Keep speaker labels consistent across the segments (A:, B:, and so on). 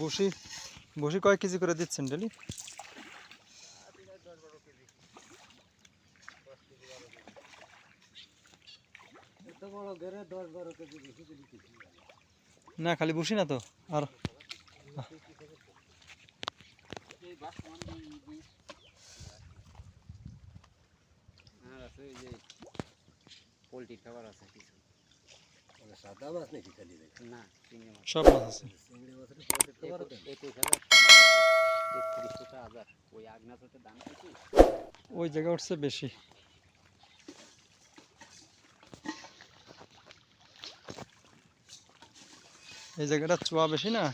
A: বসি বসি কয় কেজি করে দিচ্ছেন ডেলি। না, খালি বসি না তো, আর
B: এই বাস সমান দিই দিই আর আছে ওই যে পোলট্রির খাবার আছে কিছু।
C: সাদা মাছ নাকি খালি
B: না
A: সব মাছ আছে।
C: চিংড়ি মাছের
B: একুশ- হাজার। ওই দাম
A: ওই জায়গা উঠছে বেশি। এই জায়গাটা চোয়া বেশি না?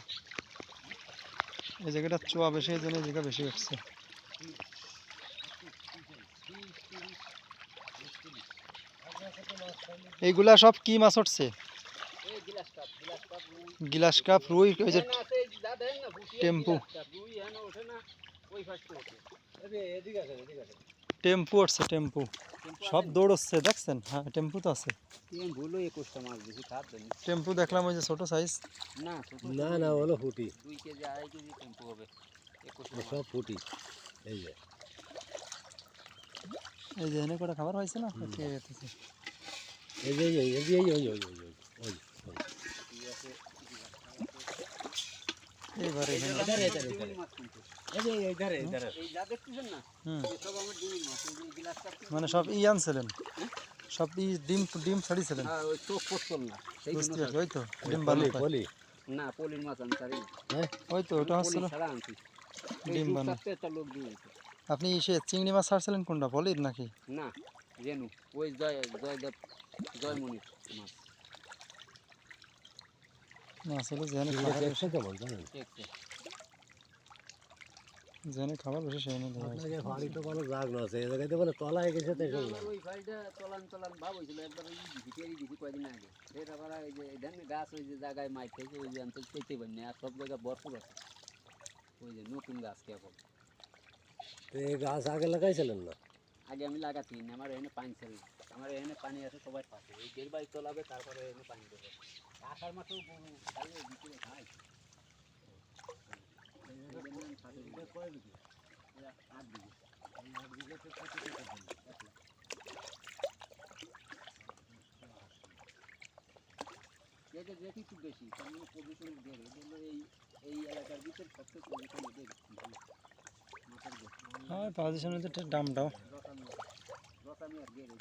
A: এই জায়গাটা চোয়া বেশি এই জন্য এই জায়গা বেশি উঠছে। এইগুলা সব কি মাছ উঠছে
B: গিলাস কাপ গিলাস কাপ রুই
A: গিলাস কাপ রুই ওই যে টেম্পু।
B: গিলাস কাপ, রুই এখানে ওঠে না, ওই ফাঁসতে ওঠে।
C: এদিকে আছে এদিকে আছে
A: টেম্পু উঠছে টেম্পু সব? দৌড়চ্ছে দেখছেন হ্যাঁ টেম্পু তো আছে। টেম্পু দেখলাম ওই যে ছোট সাইজ
B: না
C: না হলো ফুটি। সব ফুটি এই যে
A: এই যে এনে করে খাবার হয়েছে না
C: এই যে এই এই এই ওই ওই ওই ওই
A: এইবারে এখানে
C: এধারে, এধারে। এই যে এই
B: যা দেখতেছেন না এই সব আমার ডিমের মাছ এই যে গিলাস কাপ থেকে-
A: মানে সব ই আনছিলেন? সব ই ডিম ডিম ছাড়িয়েছিলেন
B: হ্যাঁ, ওই চোখ পড়তল না সেই জন্য
A: ওই তো ডিম
C: পলি
B: না পলির মাছ আমি ছাড়ি
C: হ্যাঁ?
A: ওই তো ওটা হচ্ছিল
B: পলি ছাড়া আনছি। এই
A: ডিম
B: লোক দিয়েছে
A: আপনি সে চিংড়ি মাছ ছাড়ছিলেন কোনটা বলির নাকি?
B: না জেনু ওই জয় জয়দেব জয়মণির মাছ
A: না আসলে জেনে খাবার
C: দেখছে কেমন জানেন?
B: দেখছে
A: খাবার বেশি সেই না দেখা
C: বাড়ি তো কোনো জাগ না আছে এই জায়গাতে বলে তলায় গেছে তাই
B: না, ওই ফাইলটা চলান চলান ভাব হয়েছিল একবার ওই দিছি দিছি কয়দিন আগে। ফের আবার এই যে ধানের গাছ ওই যে জায়গায় ওই যে আমি পেতে পারিনি আর সব জায়গায় ভরপুর আছে। ওই যে নতুন গাছ কেবল
C: তো এই গাছ আগে লাগাইছিলেন না?
B: আগে আমি লাগাতি না আমার এখানে পানি ছিল। আমার এখানে পানি আছে, সবাই পাশে। ওই দেড় বাড়ি তোলাবে তারপরে এখানে পানি দেবে। আসার মাঠেও গরু খাইলে বিকেলে খাই খুব বেশি মানে এই এই এলাকার
A: হ্যাঁ পজিশনের তো দামটাও
B: রসামি রসামি আর গেড়ে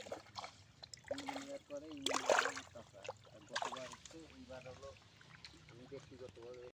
B: ইঞ্জিনিয়ার করে ইঞ্জিনিয়ার গতবার হচ্ছে এইবার হলো আমি ব্যক্তিগতভাবে